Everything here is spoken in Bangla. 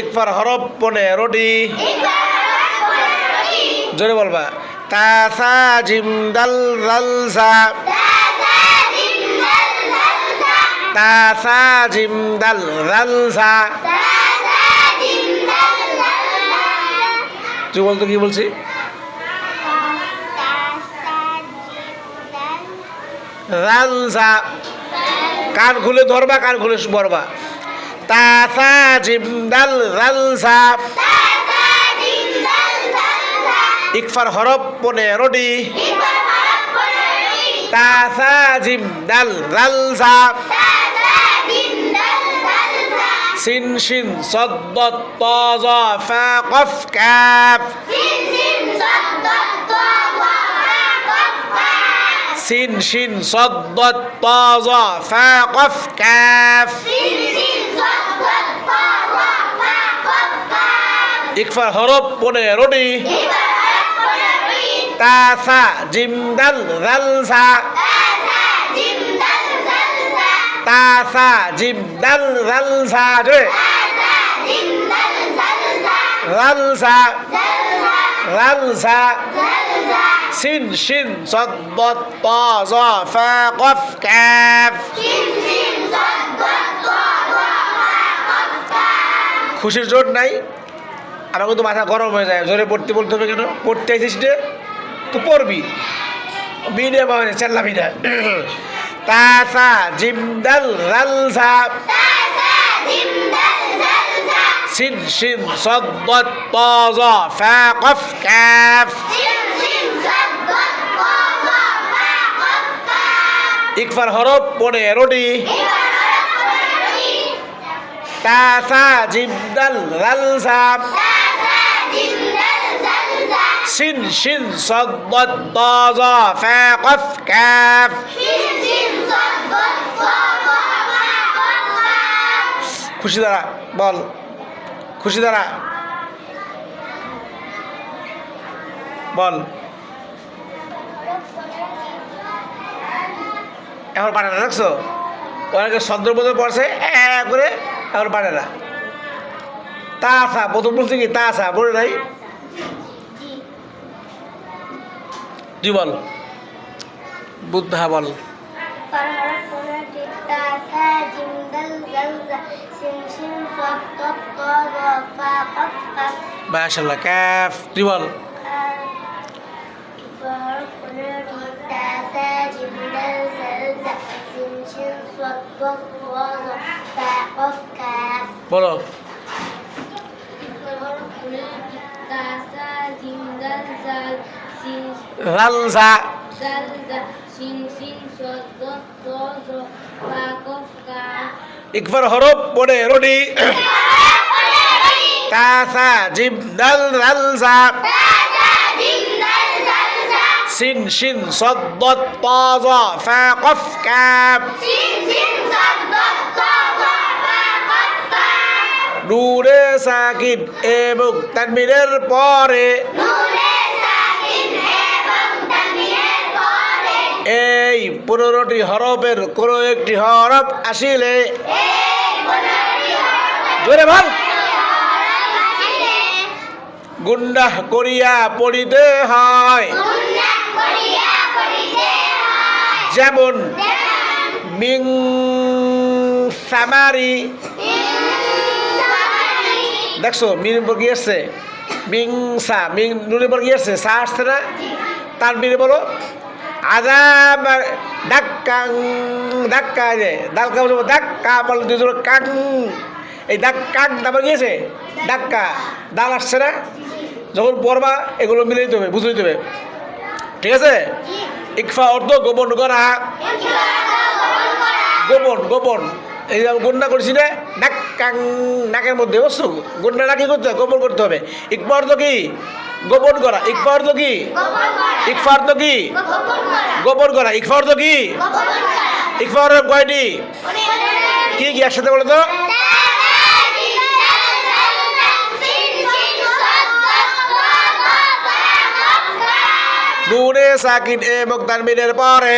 ইকফার হরফ পনেরোটি জোরে বলবা। তাসা জিম দাল দাল সা তাসা জিম দাল দাল সা তুই বলতো কি বলছি? রালসা কান খুলে ধরবা, কান খুলে বলবা ইকফার হরফ পনেরোটি তাসা জিম দাল রালসা সিন শিন সদ্দত তজ ফা কফ কাফ সিন শিন সদ্দত তজ ফা কফ কাফ ইকফার হরফ পনেরোটি তাসা জিম দাল রালসা তাসা জিম দাল রালসা জোরে রালসা রালসা সিন শিন সদ্দত তজ ফা কফ কাফ খুশির জোর নাই আমার কিন্তু মাথা গরম হয়ে যায়। জোরে পড়তে বলতে হবে কেন? পড়তে আইসিস রে? তো পড়বি। বিনে মানে চেল্লাবি না তাসা জিমদাল রালসা। সিন শিন সদ্দত তজ ফা কফ। কাফ। ইকফার হরফ পনেরোটি তাসা জিমদাল রালসা। সিন শিন সদ্দত তজ ফা কফ খুশি দ্বারা বল। খুশি দ্বারা বল। এখন পারে না দেখছ অনেকে সদ্রবোধ পড়ছে করে এখন পারে না। তা আসা প্রথম বলছে কি, তা আসা বলে নাই। তুই বল। বুদ্ধা বল। মাশাল্লাহ ক্যাফ বল। বলো। রালসা একবার হরফ পড়ে রোডি তাসা জিম দাল রালসা সিন শিন সদ্দত তজ ফা কফ কাফ নূরে সাকিন এবং তানমিনের পরে এই পনেরোটি হরফের কোনো একটি হরফ আসিলে জোরে বল। গুন্ডা করিয়া পড়িতে হয়। যেমন মিং সামারি। দেখছ মিন উপর কি আসছে? মিং সা মিং নুনের উপর কি আসছে? সা আসছে না? তার মিনে বলো। কাং। এই কাক ডাক্কা ডাল আসছে যখন পড়বা, এগুলো মিলে দিতে হবে, বুঝে দিতে হবে। ঠিক আছে? ইকফা অর্থ গোপন করা। গোপন গোপন। এই যে গন্ডা করছি না ডাক কাং নাকের মধ্যে, বুঝছ? গন্ডাটা কি করতে হবে গোপন করতে হবে। ইকফা অর্থ কি? গোপন করা ইকফা অর্থ কি? ইকফা অর্থ কি? গোপন করা ইকফা অর্থ কি? ইকফা অর্থ কয়টি? কি কি একসাথে বলো তো? নুনে সাকিন এবং তানবিনের পরে।